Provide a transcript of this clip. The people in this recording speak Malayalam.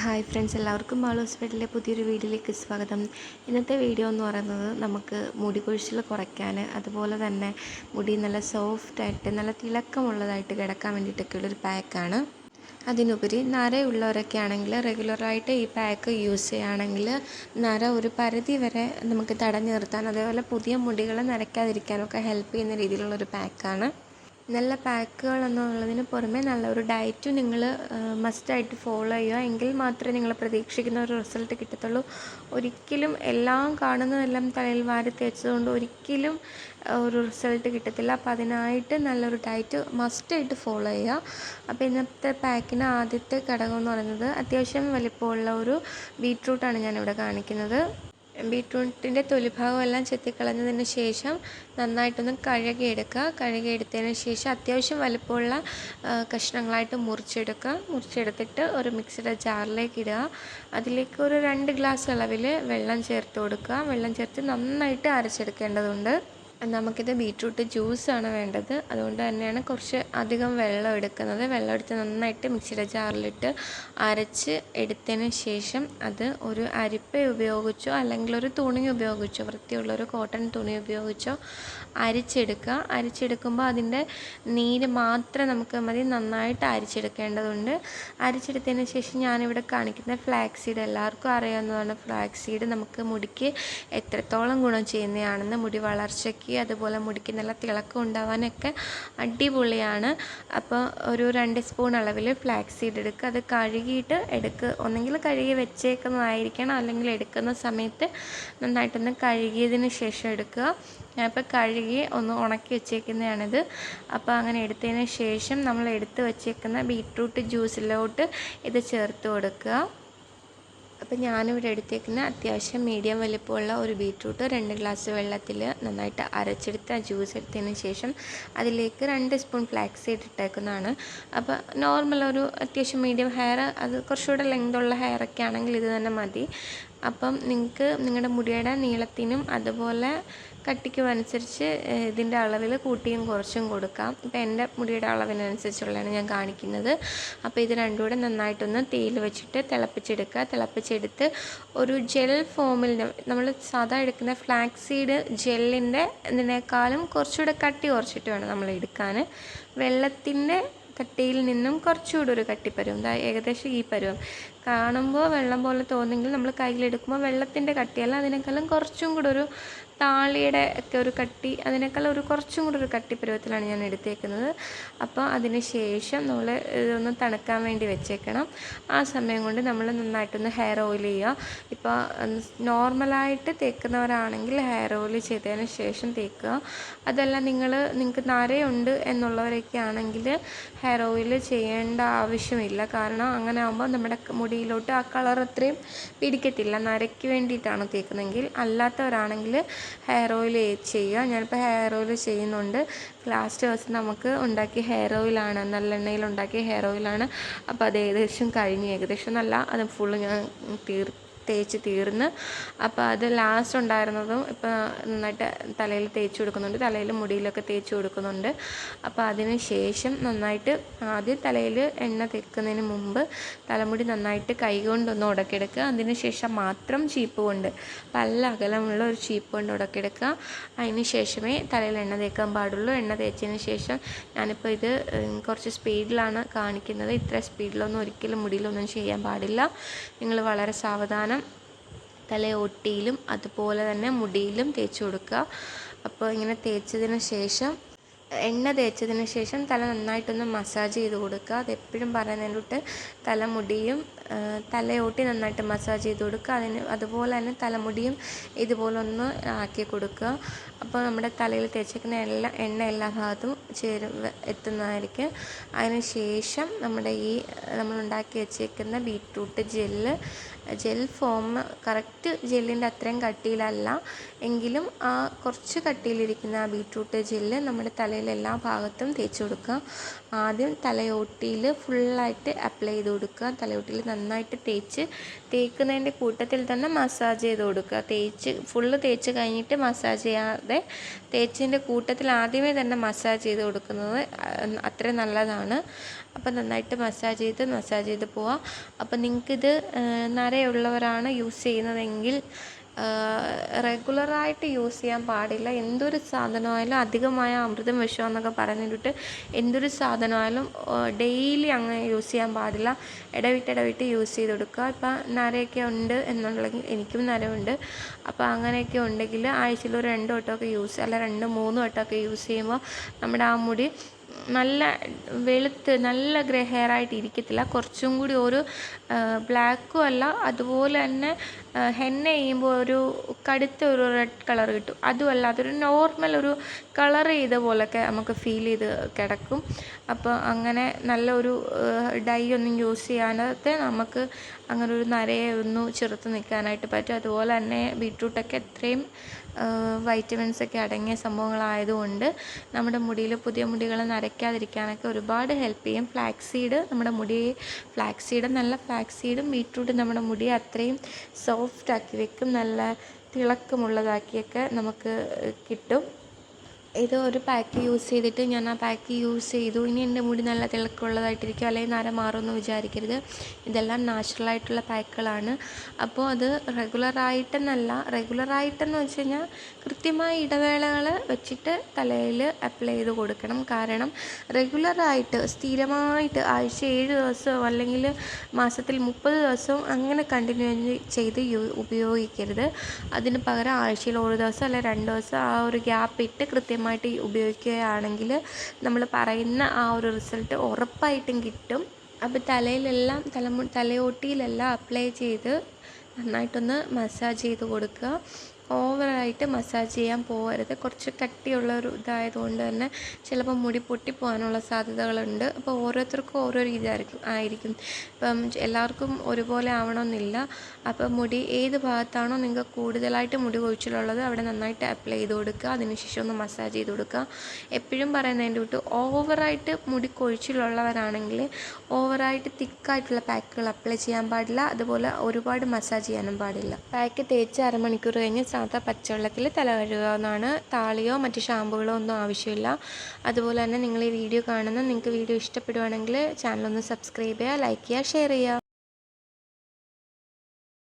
ഹായ് ഫ്രണ്ട്സ് എല്ലാവർക്കും മാൾ ഹോസ്പിറ്റലിലെ പുതിയൊരു വീഡിയോയിലേക്ക് സ്വാഗതം. ഇന്നത്തെ വീഡിയോ എന്ന് പറയുന്നത് നമുക്ക് മുടി കൊഴിച്ചിൽ കുറയ്ക്കാൻ അതുപോലെ തന്നെ മുടി നല്ല സോഫ്റ്റായിട്ട് നല്ല തിളക്കമുള്ളതായിട്ട് കിടക്കാൻ വേണ്ടിയിട്ടൊക്കെയുള്ളൊരു പാക്കാണ് അതിനുപരി നരയുള്ളവരൊക്കെ ആണെങ്കിൽ റെഗുലറായിട്ട് ഈ പാക്ക് യൂസ് ചെയ്യുകയാണെങ്കിൽ നര ഒരു പരിധി വരെ നമുക്ക് തടഞ്ഞു നിർത്താൻ അതേപോലെ പുതിയ മുടികൾ നരയ്ക്കാതിരിക്കാനൊക്കെ ഹെൽപ്പ് ചെയ്യുന്ന രീതിയിലുള്ളൊരു പാക്കാണ് നല്ല പാക്കുകൾ എന്നുള്ളതിന് പുറമെ നല്ലൊരു ഡയറ്റും നിങ്ങൾ മസ്റ്റായിട്ട് ഫോളോ ചെയ്യുക. എങ്കിൽ മാത്രമേ നിങ്ങൾ പ്രതീക്ഷിക്കുന്ന ഒരു റിസൾട്ട് കിട്ടത്തുള്ളൂ. ഒരിക്കലും എല്ലാം കാണുന്നതെല്ലാം തലയിൽ വാരി തേച്ചതുകൊണ്ട് ഒരിക്കലും ഒരു റിസൾട്ട് കിട്ടത്തില്ല. അപ്പോൾ അതിനായിട്ട് നല്ലൊരു ഡയറ്റ് മസ്റ്റായിട്ട് ഫോളോ ചെയ്യുക. അപ്പോൾ ഇന്നത്തെ പാക്കിന് ആദ്യത്തെ ഘടകം എന്ന് പറയുന്നത് അത്യാവശ്യം വലിപ്പമുള്ള ഒരു ബീട്രൂട്ടാണ് ഞാനിവിടെ കാണിക്കുന്നത്. ബീട്രൂട്ടിന്റെ തൊലിഭാഗമെല്ലാം ചെത്തിക്കളഞ്ഞതിന് ശേഷം നന്നായിട്ടൊന്ന് കഴുകിയെടുക്കുക. കഴുകിയെടുത്തതിന് ശേഷം അത്യാവശ്യം വലുപ്പമുള്ള കഷ്ണങ്ങളായിട്ട് മുറിച്ചെടുക്കുക. മുറിച്ചെടുത്തിട്ട് ഒരു മിക്സിയുടെ ജാറിലേക്ക് ഇടുക. അതിലേക്ക് ഒരു രണ്ട് ഗ്ലാസ് അളവിൽ വെള്ളം ചേർത്ത് കൊടുക്കുക. വെള്ളം ചേർത്ത് നന്നായിട്ട് അരച്ചെടുക്കേണ്ടതുണ്ട്. നമുക്കിത് ബീറ്റ്റൂട്ട് ജ്യൂസാണ് വേണ്ടത്. അതുകൊണ്ട് തന്നെയാണ് കുറച്ച് അധികം വെള്ളം എടുക്കുന്നത്. വെള്ളം എടുത്ത് നന്നായിട്ട് മിക്സിയുടെ ജാറിലിട്ട് അരച്ച് എടുത്തതിന് ശേഷം അത് ഒരു അരിപ്പ ഉപയോഗിച്ചോ അല്ലെങ്കിൽ ഒരു തുണി ഉപയോഗിച്ചോ വൃത്തിയുള്ള ഒരു കോട്ടൺ തുണി ഉപയോഗിച്ചോ അരിച്ചെടുക്കുക. അരിച്ചെടുക്കുമ്പോൾ അതിന്റെ നീര് മാത്രം നമുക്ക് മതി. നന്നായിട്ട് അരിച്ചെടുക്കേണ്ടതുണ്ട്. അരിച്ചെടുത്തതിന് ശേഷം ഞാനിവിടെ കാണിക്കുന്ന ഫ്ലാക്സ് സീഡ് എല്ലാവർക്കും അറിയാവുന്നതാണ്. ഫ്ലാക്സ് സീഡ് നമുക്ക് മുടിക്ക് എത്രത്തോളം ഗുണം ചെയ്യുന്നതാണെന്ന് മുടി വളർച്ചയ്ക്ക് അതുപോലെ മുടിക്ക് നല്ല തിളക്കം ഉണ്ടാവാനൊക്കെ അടിപൊളിയാണ്. അപ്പോൾ ഒരു രണ്ട് സ്പൂൺ അളവിൽ ഫ്ലാക്സ് സീഡ് എടുക്കുക. അത് കഴുകിയിട്ട് എടുക്കുക ഒന്നെങ്കിൽ കഴുകി വെച്ചേക്കുന്നതായിരിക്കണം. അല്ലെങ്കിൽ എടുക്കുന്ന സമയത്ത് നന്നായിട്ടൊന്ന് കഴുകിയതിന് ശേഷം എടുക്കുക. ഞാനിപ്പോൾ കഴുകി ഒന്ന് ഉണക്കി വെച്ചേക്കുന്നതാണിത്. അപ്പോൾ അങ്ങനെ എടുത്തതിന് ശേഷം നമ്മൾ എടുത്ത് വെച്ചേക്കുന്ന ബീറ്റ്റൂട്ട് ജ്യൂസിലോട്ട് ഇത് ചേർത്ത് കൊടുക്കുക. അപ്പോൾ ഞാനിവിടെ എടുത്തേക്കുന്ന അത്യാവശ്യം മീഡിയം വലിപ്പമുള്ള ഒരു ബീറ്റ്റൂട്ട് രണ്ട് ഗ്ലാസ് വെള്ളത്തിൽ നന്നായിട്ട് അരച്ചെടുത്ത് ആ ജ്യൂസ് എടുത്തതിന് ശേഷം അതിലേക്ക് രണ്ട് സ്പൂൺ ഫ്ലാക്സ് സീഡ് ഇട്ടേക്കുന്നതാണ് അപ്പോൾ നോർമൽ ഒരു അത്യാവശ്യം മീഡിയം ഹെയർ അത് കുറച്ചുകൂടെ ലെങ്തുള്ള ഹെയറൊക്കെ ആണെങ്കിൽ ഇത് തന്നെ മതി. അപ്പം നിങ്ങൾക്ക് നിങ്ങളുടെ മുടിയുടെ നീളത്തിനും അതുപോലെ കട്ടിക്കും അനുസരിച്ച് ഇതിന്റെ അളവിൽ കൂട്ടിയും കുറച്ചും കൊടുക്കാം. ഇപ്പം എന്റെ മുടിയുടെ അളവിനനുസരിച്ചുള്ളതാണ് ഞാൻ കാണിക്കുന്നത്. അപ്പോൾ ഇത് രണ്ടും കൂടെ നന്നായിട്ടൊന്ന് തേയിൽ വെച്ചിട്ട് തിളപ്പിച്ചെടുക്കുക. തിളപ്പിച്ചെടുത്ത് ഒരു ജെൽ ഫോമിൽ നമ്മൾ സാധാ എടുക്കുന്ന ഫ്ലാക്സീഡ് സീഡ് ജെല്ലിന്റെ ഇതിനേക്കാളും കുറച്ചുകൂടെ കട്ടി കുറച്ചിട്ട് വേണം നമ്മൾ എടുക്കാൻ. വെള്ളത്തിന്റെ കട്ടിയിൽ നിന്നും കുറച്ചുകൂടി ഒരു കട്ടിപ്പരുവം ഏകദേശം ഈ പരുവം. കാണുമ്പോൾ വെള്ളം പോലെ തോന്നുമെങ്കിൽ നമ്മൾ കയ്യിലെടുക്കുമ്പോൾ വെള്ളത്തിന്റെ കട്ടിയല്ല അതിനേക്കാളും കുറച്ചും കൂടെ ഒരു താളിയുടെ ഒക്കെ ഒരു കട്ടി അതിനേക്കാൾ ഒരു കുറച്ചും കൂടി ഒരു കട്ടി പരുവത്തിലാണ് ഞാൻ എടുത്തേക്കുന്നത്. അപ്പോൾ അതിന് ശേഷം നമ്മൾ ഇതൊന്ന് തണുക്കാൻ വേണ്ടി വെച്ചേക്കണം. ആ സമയം കൊണ്ട് നമ്മൾ നന്നായിട്ടൊന്ന് ഹെയർ ഓയിൽ ചെയ്യുക. ഇപ്പോൾ നോർമലായിട്ട് തേക്കുന്നവരാണെങ്കിൽ ഹെയർ ഓയിൽ ചെയ്തതിന് ശേഷം തേക്കുക. അതല്ല നിങ്ങൾ നിങ്ങൾക്ക് നരയുണ്ട് എന്നുള്ളവരൊക്കെ ആണെങ്കിൽ ഹെയർ ഓയിൽ ചെയ്യേണ്ട ആവശ്യമില്ല. കാരണം അങ്ങനെ ആകുമ്പോൾ നമ്മുടെ മുടിയിലോട്ട് ആ കളർ അത്രയും പിടിക്കത്തില്ല. നരയ്ക്ക് വേണ്ടിയിട്ടാണ് തേക്കുന്നതെങ്കിൽ അല്ലാത്തവരാണെങ്കിൽ ഹെയർ ഓയിൽ ചെയ്യുക. ഞാനിപ്പോൾ ഹെയർ ഓയിൽ ചെയ്യുന്നുണ്ട്. ലാസ്റ്റ് ദിവസം നമുക്ക് ഉണ്ടാക്കിയ ഹെയർ ഓയിലാണ് നല്ലെണ്ണയിൽ ഉണ്ടാക്കിയ ഹെയർ ഓയിലാണ് അപ്പോൾ അത് ഏകദേശം കഴിഞ്ഞ്. ഏകദേശം നല്ല അത് ഫുള്ള് ഞാൻ തീർ തേച്ച് തീർന്ന് അപ്പോൾ അത് ലാസ്റ്റ് ഉണ്ടായിരുന്നതും ഇപ്പോൾ നന്നായിട്ട് തലയിൽ തേച്ച് കൊടുക്കുന്നുണ്ട്. തലയിൽ മുടിയിലൊക്കെ തേച്ച് കൊടുക്കുന്നുണ്ട്. അപ്പോൾ അതിന് ശേഷം നന്നായിട്ട് ആദ്യം തലയിൽ എണ്ണ തേക്കുന്നതിന് മുമ്പ് തലമുടി നന്നായിട്ട് കൈകൊണ്ടൊന്ന് ഉടക്കിയെടുക്കുക. അതിന് ശേഷം മാത്രം ചീപ്പ് കൊണ്ട് പല അകലമുള്ള ഒരു ചീപ്പ് കൊണ്ട് ഉടക്കിയെടുക്കുക. അതിന് ശേഷമേ തലയിൽ എണ്ണ തേക്കാൻ പാടുള്ളൂ. എണ്ണ തേച്ചതിന് ശേഷം ഞാനിപ്പോൾ ഇത് കുറച്ച് സ്പീഡിലാണ് കാണിക്കുന്നത്. ഇത്ര സ്പീഡിലൊന്നും ഒരിക്കലും മുടിയിലൊന്നും ചെയ്യാൻ പാടില്ല. നിങ്ങൾ വളരെ സാവധാനം തലയൊട്ടിയിലും അതുപോലെ തന്നെ മുടിയിലും തേച്ച് കൊടുക്കുക. അപ്പോൾ ഇങ്ങനെ തേച്ചതിന് ശേഷം എണ്ണ തേച്ചതിന് ശേഷം തല നന്നായിട്ടൊന്ന് മസാജ് ചെയ്ത് കൊടുക്കുക. അതെപ്പോഴും പറയുന്നതിന്റെ തലമുടിയും തലയോട്ടി നന്നായിട്ട് മസാജ് ചെയ്ത് കൊടുക്കുക. അതിന് അതുപോലെ തന്നെ തലമുടിയും ഇതുപോലൊന്ന് ആക്കി കൊടുക്കുക. അപ്പോൾ നമ്മുടെ തലയിൽ തേച്ചേക്കുന്ന എല്ലാ എണ്ണ എല്ലാ ഭാഗത്തും ചേരും എത്തുന്നതായിരിക്കും. അതിന് ശേഷം നമ്മുടെ ഈ നമ്മൾ ഉണ്ടാക്കി വെച്ചേക്കുന്ന beetroot gel gel form correct ജെല്ലിന്റെ അത്രയും കട്ടിയിലല്ല. എങ്കിലും ആ കുറച്ച് കട്ടിയിലിരിക്കുന്ന ആ ബീട്രൂട്ട് ജെല്ല് നമ്മുടെ തലയിൽ എല്ലാ ഭാഗത്തും തേച്ച് കൊടുക്കുക. ആദ്യം തലയോട്ടിയിൽ ഫുള്ളായിട്ട് അപ്ലൈ ചെയ്ത് കൊടുക്കുക. തലയോട്ടിയിൽ നന്നായിട്ട് തേച്ച് തേക്കുന്നതിന്റെ കൂട്ടത്തിൽ തന്നെ മസാജ് ചെയ്ത് കൊടുക്കുക. തേച്ച് ഫുള്ള് തേച്ച് കഴിഞ്ഞിട്ട് മസാജ് ചെയ്യാതെ തേച്ചതിന്റെ കൂട്ടത്തിൽ ആദ്യമേ തന്നെ മസാജ് ചെയ്ത് കൊടുക്കുന്നത് അത്ര നല്ലതാണ്. അപ്പം നന്നായിട്ട് മസാജ് ചെയ്ത് മസാജ് ചെയ്ത് പോവാം. അപ്പം നിങ്ങൾക്കിത് നരയുള്ളവരാണ് യൂസ് ചെയ്യുന്നതെങ്കിൽ റെഗുലറായിട്ട് യൂസ് ചെയ്യാൻ പാടില്ല. എന്തൊരു സാധനമായാലും അധികമായ അമൃതം വിഷം എന്നൊക്കെ പറഞ്ഞിട്ട് എന്തൊരു സാധനമായാലും ഡെയിലി അങ്ങനെ യൂസ് ചെയ്യാൻ പാടില്ല. ഇടവിട്ട് ഇടവിട്ട് യൂസ് ചെയ്ത് കൊടുക്കുക. ഇപ്പം നരയൊക്കെ ഉണ്ട് എന്നുണ്ടെങ്കിൽ എനിക്കും നരമുണ്ട് അപ്പോൾ അങ്ങനെയൊക്കെ ഉണ്ടെങ്കിൽ ആഴ്ചയിൽ ഒരു രണ്ട് വട്ടമൊക്കെ യൂസ് അല്ല രണ്ട് മൂന്ന് വട്ടമൊക്കെ യൂസ് ചെയ്യുമ്പോൾ നമ്മുടെ ആ മുടി നല്ല വെളുത്ത് നല്ല ഗ്രേ ഹെയർ ആയിട്ട് ഇരിക്കത്തില്ല. കുറച്ചും കൂടി ഒരു ബ്ലാക്കും അല്ല അതുപോലെ തന്നെ ഹെന്ന ചെയ്യുമ്പോൾ ഒരു കടുത്ത ഒരു റെഡ് കളർ കിട്ടും. അതുമല്ല അതൊരു നോർമൽ ഒരു കളർ ചെയ്ത പോലൊക്കെ നമുക്ക് ഫീൽ ചെയ്ത് കിടക്കും. അപ്പോൾ അങ്ങനെ നല്ലൊരു ഡൈ ഒന്നും യൂസ് ചെയ്യാതെ നമുക്ക് അങ്ങനെ ഒരു നരയെ ഒന്ന് ചെറുത്ത് നിൽക്കാനായിട്ട് പറ്റും. അതുപോലെ തന്നെ ബീട്രൂട്ടൊക്കെ എത്രയും വൈറ്റമിൻസ് ഒക്കെ അടങ്ങിയ സംഭവങ്ങളായതുകൊണ്ട് നമ്മുടെ മുടിയിൽ പുതിയ മുടികൾ നരയ്ക്കാതിരിക്കാനൊക്കെ ഒരുപാട് ഹെൽപ്പ് ചെയ്യും. ഫ്ലാക്സ് സീഡ് നമ്മുടെ മുടിയെ ഫ്ലാക്സ് സീഡും നല്ല ഫ്ലാക്സ് സീഡും ബീട്രൂട്ടും നമ്മുടെ മുടിയെ അത്രയും സോഫ്റ്റ് ആക്കി വെക്കും. നല്ല തിളക്കമുള്ളതാക്കിയൊക്കെ നമുക്ക് കിട്ടും. ഇത് ഒരു പാക്ക് യൂസ് ചെയ്തിട്ട് ഞാൻ ആ പാക്ക് യൂസ് ചെയ്തു. ഇനി എന്റെ മുടി നല്ല തിളക്കമുള്ളതായിട്ടിരിക്കും. അല്ലെങ്കിൽ നര മാറുമെന്ന് വിചാരിക്കരുത്. ഇതെല്ലാം നാച്ചുറലായിട്ടുള്ള പാക്കുകളാണ് അപ്പോൾ അത് റെഗുലറായിട്ടെന്നല്ല റെഗുലറായിട്ടെന്ന് വെച്ച് കഴിഞ്ഞാൽ കൃത്യമായ ഇടവേളകൾ വെച്ചിട്ട് തലയിൽ അപ്ലൈ ചെയ്ത് കൊടുക്കണം. കാരണം റെഗുലറായിട്ട് സ്ഥിരമായിട്ട് ആഴ്ച ഏഴ് ദിവസവും അല്ലെങ്കിൽ മാസത്തിൽ മുപ്പത് ദിവസവും അങ്ങനെ കണ്ടിന്യൂ ചെയ്ത് ഉപയോഗിക്കരുത്. അതിന് പകരം ആഴ്ചയിൽ ഒരു ദിവസം അല്ലെങ്കിൽ രണ്ട് ദിവസം ആ ഒരു ഗ്യാപ്പ് ഇട്ട് കൃത്യം കൃത്യമായിട്ട് ഉപയോഗിക്കുകയാണെങ്കിൽ നമ്മൾ പറയുന്ന ആ ഒരു റിസൾട്ട് ഉറപ്പായിട്ടും കിട്ടും. അപ്പോൾ തലയിലെല്ലാം തലമു തലയോട്ടിയിലെല്ലാം അപ്ലൈ ചെയ്ത് നന്നായിട്ടൊന്ന് മസാജ് ചെയ്ത് കൊടുക്കുക. ഓവറായിട്ട് മസാജ് ചെയ്യാൻ പോകരുത് കുറച്ച് കട്ടിയുള്ള ഒരു ഇതായതുകൊണ്ട് തന്നെ ചിലപ്പോൾ മുടി പൊട്ടിപ്പോകാനുള്ള സാധ്യതകളുണ്ട്. അപ്പോൾ ഓരോരുത്തർക്കും ഓരോ രീതിയായിരിക്കും ആയിരിക്കും. ഇപ്പം എല്ലാവർക്കും ഒരുപോലെ ആവണമെന്നില്ല. അപ്പോൾ മുടി ഏത് ഭാഗത്താണോ നിങ്ങൾക്ക് കൂടുതലായിട്ട് മുടി കൊഴിച്ചിലുള്ളത് അവിടെ നന്നായിട്ട് അപ്ലൈ ചെയ്ത് കൊടുക്കുക. അതിനുശേഷം ഒന്ന് മസാജ് ചെയ്ത് കൊടുക്കുക. എപ്പോഴും പറയുന്നതിന്റെ വിട്ട് ഓവറായിട്ട് മുടി കൊഴിച്ചിലുള്ളവരാണെങ്കിൽ ഓവറായിട്ട് തിക്കായിട്ടുള്ള പാക്കുകൾ അപ്ലൈ ചെയ്യാൻ പാടില്ല. അതുപോലെ ഒരുപാട് മസാജ് ചെയ്യാനും പാടില്ല. പാക്ക് തേച്ച് അരമണിക്കൂർ കഴിഞ്ഞ് സാധാ പച്ചവെള്ളത്തിൽ തല കഴുകാവുന്നതാണ് താളിയോ മറ്റ് ഷാമ്പുകളോ ഒന്നും ആവശ്യമില്ല. അതുപോലെ തന്നെ നിങ്ങൾ ഈ വീഡിയോ കാണുന്ന നിങ്ങൾക്ക് വീഡിയോ ഇഷ്ടപ്പെടുവാണെങ്കിൽ ചാനലൊന്ന് സബ്സ്ക്രൈബ് ചെയ്യുക ലൈക്ക് ചെയ്യുക ഷെയർ ചെയ്യുക.